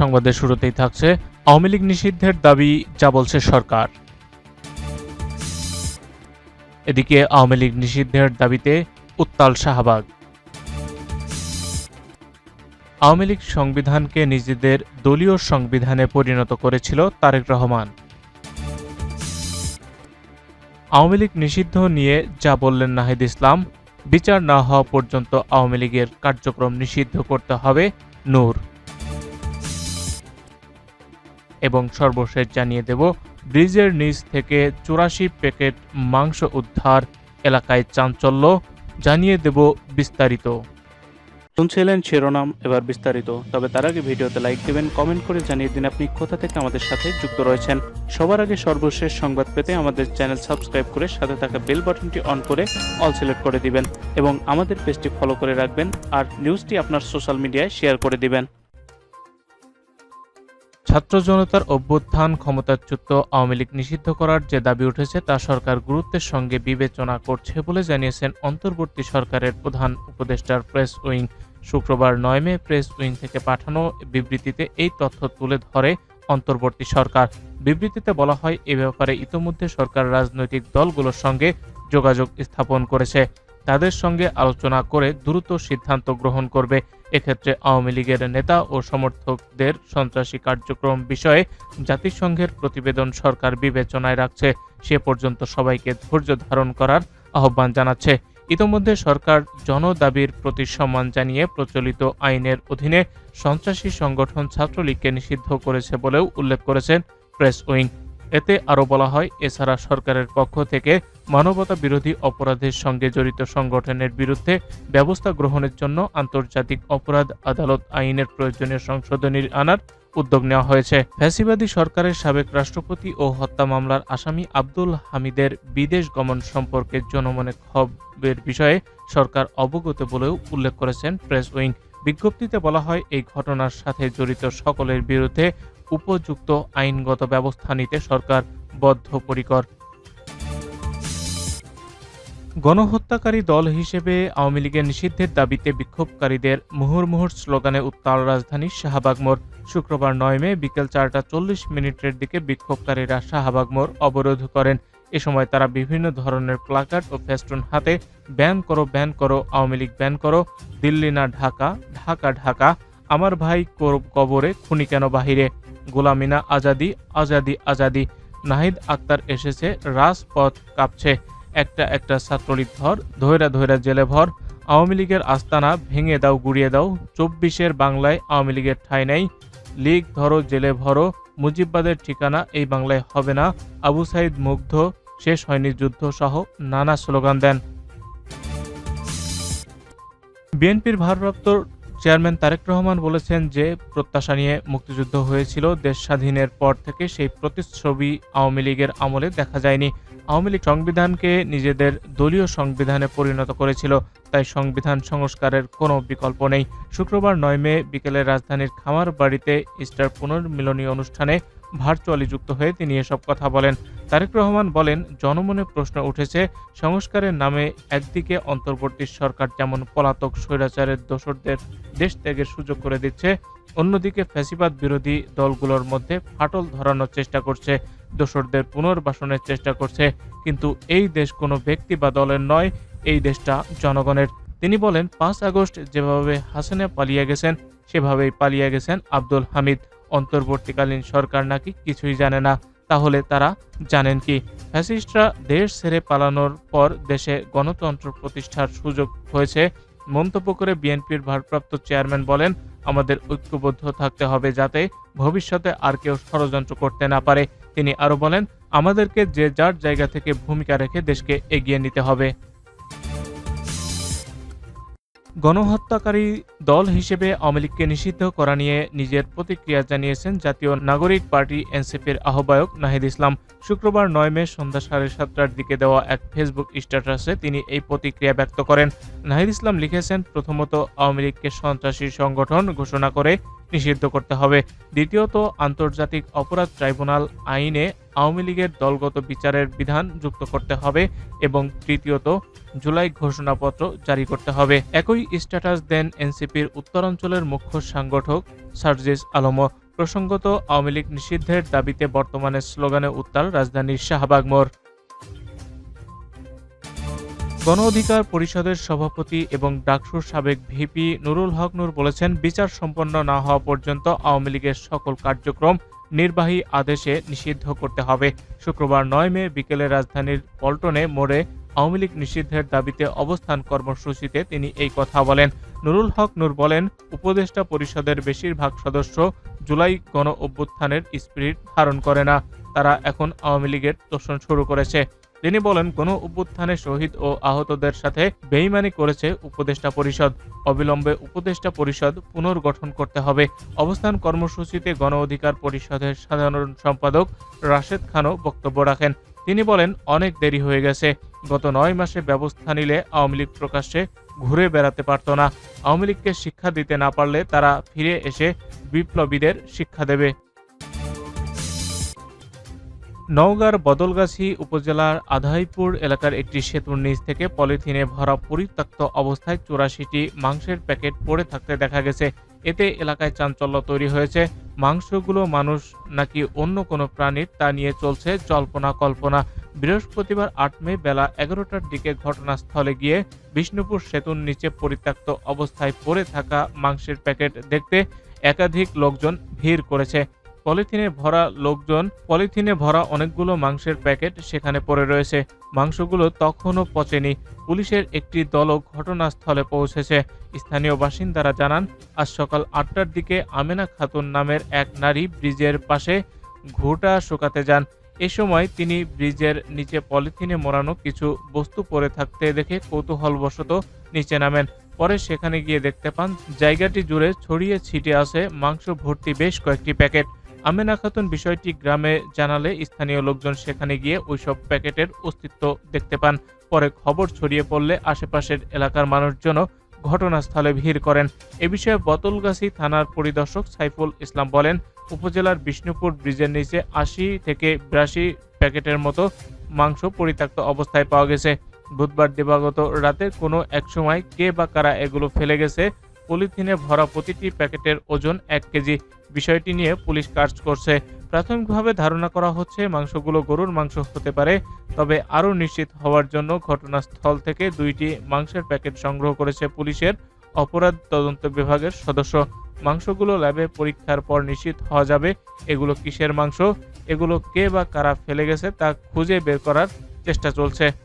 সংবাদের শুরুতেই থাকছে আওয়ামী লীগ নিষিদ্ধের দাবি, যা বলছে সরকার। এদিকে আওয়ামী লীগ নিষিদ্ধের দাবিতে উত্তাল শাহবাগ। আওয়ামী লীগ সংবিধানকে নিজেদের দলীয় সংবিধানে পরিণত করেছিল তারেক রহমান। আওয়ামী লীগ নিষিদ্ধ নিয়ে যা বললেন নাহিদ ইসলাম, বিচার না হওয়া পর্যন্ত আওয়ামী লীগের কার্যক্রম নিষিদ্ধ করতে হবে নূর। এবং সর্বশেষ জানিয়ে দেব, ব্রিজের নিচ থেকে চুরাশি প্যাকেট মাংস উদ্ধার এলাকায় চাঞ্চল্য জানিয়ে দেব বিস্তারিত। শুনছিলেন শিরোনাম এবার বিস্তারিত। তবে তার আগে ভিডিওতে লাইক দিবেন, কমেন্ট করে জানিয়ে দিন আপনি কোথা থেকে আমাদের সাথে যুক্ত রয়েছেন। সবার আগে সর্বশেষ সংবাদ পেতে আমাদের চ্যানেল সাবস্ক্রাইব করে সাথে থাকা বেল বাটনটি অন করে অল সিলেক্ট করে দিবেন এবং আমাদের পেজটি ফলো করে রাখবেন আর নিউজটি আপনার সোশ্যাল মিডিয়ায় শেয়ার করে দিবেন। ছাত্র জনতার অভ্যুত্থান ক্ষমতাচ্যুত আওয়ামী লীগ নিষিদ্ধ করার যে দাবি উঠেছে তা সরকার গুরুত্বের সঙ্গে বিবেচনা করছে বলে জানিয়েছেন অন্তর্বর্তী সরকারের প্রধান উপদেষ্টার প্রেস উইং। শুক্রবার নয় মে প্রেস উইং থেকে পাঠানো বিবৃতিতে এই তথ্য তুলে ধরে অন্তর্বর্তী সরকার। বিবৃতিতে বলা হয়, এ ব্যাপারে ইতোমধ্যে সরকার রাজনৈতিক দলগুলোর সঙ্গে যোগাযোগ স্থাপন করেছে। তাদের সঙ্গে আলোচনা করে দ্রুত সিদ্ধান্ত গ্রহণ করবে। এক্ষেত্রে আওয়ামী লীগের নেতা ও সমর্থকদের সন্ত্রাসী কার্যক্রম বিষয়ে জাতিসংঘের প্রতিবেদন সরকার বিবেচনায় রাখছে। সে পর্যন্ত সবাইকে ধৈর্য ধারণ করার আহ্বান জানাচ্ছে। ইতোমধ্যে সরকার জনদাবির প্রতি সম্মান জানিয়ে প্রচলিত আইনের অধীনে সন্ত্রাসী সংগঠন ছাত্রলীগকে নিষিদ্ধ করেছে বলেও উল্লেখ করেছেন প্রেস উইং। এতে আরও বলা হয়, এছাড়া সরকারের পক্ষ থেকে মানবতা বিরোধী অপরাধের সঙ্গে জড়িত সংগঠনের বিরুদ্ধে ব্যবস্থা গ্রহণের জন্য আন্তর্জাতিক অপরাধ আদালত আইনের প্রয়োজনীয় সংশোধনী আনার উদ্যোগ নেওয়া হয়েছে। ফ্যাসিবাদী সরকারের সাবেক রাষ্ট্রপতি ও হত্যা মামলার আসামি আব্দুল হামিদের বিদেশ গমন সম্পর্কে জনমনে ক্ষোভের বিষয়ে সরকার অবগত বলেও উল্লেখ করেছেন প্রেস উইং। বিজ্ঞপ্তিতে বলা হয়, এই ঘটনার সাথে জড়িত সকলের বিরুদ্ধে উপযুক্ত আইনগত ব্যবস্থা নিতে সরকার বদ্ধপরিকর। গণহত্যাকারী দল হিসেবে আওয়ামী লীগের নিষিদ্ধের দাবিতে বিক্ষোভকারীদের মুহুর্মুহুর স্লোগানে উত্তাল রাজধানী শাহবাগ মোড়। শুক্রবার নয় মে বিকেল চারটা চল্লিশ মিনিটের দিকে বিক্ষোভকারীরা শাহবাগ মোড় অবরোধ করেন। এ সময় তারা বিভিন্ন ধরনের প্লাকার্ড ও ফেস্টুন হাতে ব্যান করো ব্যান করো, আওয়ামী লীগ ব্যান করো, দিল্লি না ঢাকা ঢাকা ঢাকা, আমার ভাই কবরে খুনি কেন বাহিরে? গোলামিনা আজাদি আজাদি আজাদি, নাহিদ আক্তার এসেছে, রাজপথ কাঁপছে। একটা একটা ছাত্রলীগ ধর ধৈরা ধৈরা জেলে ভর, আওয়ামী লীগের আস্তানা ভেঙে দাও, গুড়িয়ে দাও, চব্বিশের বাংলায় আওয়ামী লীগের ঠাঁই নেই। লীগ ধরো, জেলে ভরো, মুজিববাদের ঠিকানা এই বাংলায় হবে না। আবু সাইদ মুগ্ধ, শেষ হয়নি যুদ্ধ সহ নানা স্লোগান দেন। বিএনপির ভারপ্রাপ্ত চেয়ারম্যান তারেক রহমান বলেছেন যে, প্রত্যাশা নিয়ে মুক্তিযুদ্ধ হয়েছিল, দেশ স্বাধীনের পর থেকে সেই প্রতিচ্ছবি আওয়ামী লীগের আমলে দেখা যায়নি। আওয়ামী লীগ সংবিধানকে নিজেদের দলীয় সংবিধানে পরিণত করেছিল, তাই সংবিধান সংস্কারের কোনো বিকল্প নেই। শুক্রবার নয় মে বিকেলে রাজধানীর খামার বাড়িতে ইস্টার পুনর্মিলনী অনুষ্ঠানে ভার্চুয়ালি যুক্ত হয়ে তিনি এসব কথা বলেন। তারেক রহমান বলেন, জনমনে প্রশ্ন উঠেছে, সংস্কারের নামে একদিকে অন্তর্বর্তী সরকার যেমন পলাতক স্বৈরাচারের দোসরদের দেশ ত্যাগের সুযোগ করে দিচ্ছে, অন্যদিকে ফ্যাসিবাদ বিরোধী দলগুলোর মধ্যে ফাটল ধরানোর চেষ্টা করছে। দোসরদের পুনর্বাসনের চেষ্টা করছে। কিন্তু এই দেশ কোনো ব্যক্তি বা দলের নয়, এই দেশটা জনগণের। তিনি বলেন, পাঁচ আগস্ট যেভাবে হাসিনা পালিয়ে গেছেন, সেভাবেই পালিয়ে গেছেন আব্দুল হামিদ। অন্তর্বর্তীকালীন সরকার নাকি কিছুই জানে না। তাহলে তারা জানেন কি? ফ্যাসিস্টরা দেশ ছেড়ে পালানোর পর দেশে গণতন্ত্র প্রতিষ্ঠার সুযোগ হয়েছে। মন্তব্য করে বিএনপির ভারপ্রাপ্ত চেয়ারম্যান বলেন, আমাদের ঐক্যবদ্ধ থাকতে হবে যাতে ভবিষ্যতে আর কেউ ষড়যন্ত্র করতে না পারে। তিনি আরও বলেন, আমাদেরকে যে যার জায়গা থেকে ভূমিকা রেখে দেশকে এগিয়ে নিতে হবে। গণহত্যাকারী দল হিসেবে আওয়ামী লীগকে নিষিদ্ধ করা নিয়ে নিজের প্রতিক্রিয়া জানিয়েছেন জাতীয় নাগরিক পার্টি এনসিপির আহ্বায়ক নাহিদ ইসলাম। শুক্রবার নয় মে সন্ধ্যা সাড়ে সাতটার দিকে দেওয়া এক ফেসবুক স্ট্যাটাসে তিনি এই প্রতিক্রিয়া ব্যক্ত করেন। নাহিদ ইসলাম লিখেছেন, প্রথমত আওয়ামী লীগকে সন্ত্রাসী সংগঠন ঘোষণা করে নিষিদ্ধ করতে হবে। দ্বিতীয়ত, আন্তর্জাতিক অপরাধ ট্রাইব্যুনাল আইনে আওয়ামী লীগের দলগত বিচারের বিধান যুক্ত করতে হবে এবং তৃতীয়ত, জুলাই ঘোষণাপত্র জারি করতে হবে। একই স্ট্যাটাস দেন এনসিপির উত্তরাঞ্চলের মুখ্য সাংগঠক সার্জিস আলমও। প্রসঙ্গত, আওয়ামী লীগ নিষিদ্ধের দাবিতে বর্তমানে স্লোগানে উত্তাল রাজধানীর শাহবাগ মোড়। গণ অধিকার পরিষদের সভাপতি এবং ডাকসুর সাবেক ভিপি নুরুল হক নূর বলেছেন, বিচার সম্পন্ন না হওয়া পর্যন্ত আওয়ামী লীগের সকল কার্যক্রম নির্বাহী আদেশে নিষিদ্ধ করতে হবে। শুক্রবার নয় মে বিকেলে রাজধানীর পল্টনে মোড়ে আওয়ামী লীগ নিষিদ্ধের দাবিতে অবস্থান কর্মসূচিতে তিনি এই কথা বলেন। নুরুল হক নূর বলেন, উপদেষ্টা পরিষদের বেশিরভাগ সদস্য জুলাই গণ অভ্যুত্থানের স্পিরিট ধারণ করে না। তারা এখন আওয়ামী লীগের তোষণ শুরু করেছে। তিনি বলেন, কোনো অভ্যুত্থানে শহীদ ও আহতদের সাথে বেইমানি করেছে উপদেষ্টা পরিষদ। অবিলম্বে উপদেষ্টা পরিষদ পুনর্গঠন করতে হবে। অবস্থান কর্মসূচিতে গণ অধিকার পরিষদের সাধারণ সম্পাদক রাশেদ খানও বক্তব্য রাখেন। তিনি বলেন, অনেক দেরি হয়ে গেছে। গত নয় মাসে ব্যবস্থা নিলে আওয়ামী লীগ প্রকাশ্যে ঘুরে বেড়াতে পারত না। আওয়ামী লীগকে শিক্ষা দিতে না পারলে তারা ফিরে এসে বিপ্লবীদের শিক্ষা দেবে। নওগাঁর বদলগাছি উপজেলার আধাইপুর এলাকার একটি সেতুর নিচ থেকে পলিথিনে ভরা পরিত্যক্ত অবস্থায় চুরাশিটি মাংসের প্যাকেট পড়ে থাকতে দেখা গেছে। এতে এলাকায় চাঞ্চল্য তৈরি হয়েছে। মাংসগুলো মানুষ নাকি অন্য কোনো প্রাণীর তা নিয়ে চলছে জল্পনা কল্পনা। বৃহস্পতিবার আট মে বেলা এগারোটার দিকে ঘটনাস্থলে গিয়ে বিষ্ণুপুর সেতুর নিচে পরিত্যক্ত অবস্থায় পড়ে থাকা মাংসের প্যাকেট দেখতে একাধিক লোকজন ভিড় করেছে। পলিথিনে ভরা লোকজন পলিথিনে ভরা অনেকগুলো মাংসের প্যাকেট সেখানে পড়ে রয়েছে। মাংসগুলো তখনও পচেনি। পুলিশের একটি দলও ঘটনাস্থলে পৌঁছেছে। স্থানীয় বাসিন্দারা জানান, আজ সকাল আটটার দিকে আমেনা খাতুন নামের এক নারী ব্রিজের পাশে ঘোটা শুকাতে যান। এ সময় তিনি ব্রিজের নিচে পলিথিনে মোড়ানো কিছু বস্তু পড়ে থাকতে দেখে কৌতূহলবশত নিচে নামেন। পরে সেখানে গিয়ে দেখতে পান, জায়গাটি জুড়ে ছড়িয়ে ছিটে আছে মাংস ভর্তি বেশ কয়েকটি প্যাকেট। আমেনা খাতুন বিষয়টি গ্রামে জানালে স্থানীয় লোকজন সেখানে গিয়ে ওইসব প্যাকেটের অস্তিত্ব দেখতে পান। পরে খবর ছড়িয়ে পড়লে আশেপাশের এলাকার মানুষজনও ঘটনাস্থলে ভিড় করেন। এ বিষয়ে বতলগাছি থানার পরিদর্শক সাইফুল ইসলাম বলেন, উপজেলার বিষ্ণুপুর ব্রিজের নিচে আশি থেকে বিরাশি প্যাকেটের মতো মাংস পরিত্যক্ত অবস্থায় পাওয়া গেছে। বুধবার দিবাগত রাতে কোনো এক সময় কে বা কারা এগুলো ফেলে গেছে পলিথিনে ভরা প্রতিটি প্যাকেটের ওজন এক কেজি। বিষয়টি নিয়ে পুলিশ কাজ করছে। প্রাথমিকভাবে ধারণা করা হচ্ছে মাংসগুলো গরুর মাংস হতে পারে, তবে আরও নিশ্চিত হওয়ার জন্য ঘটনাস্থল থেকে দুইটি মাংসের প্যাকেট সংগ্রহ করেছে পুলিশের অপরাধ তদন্ত বিভাগের সদস্য। মাংসগুলো ল্যাবে পরীক্ষার পর নিশ্চিত হওয়া যাবে, এগুলো কিসের মাংস, এগুলো কে বা কারা ফেলে গেছে তা খুঁজে বের করার চেষ্টা চলছে।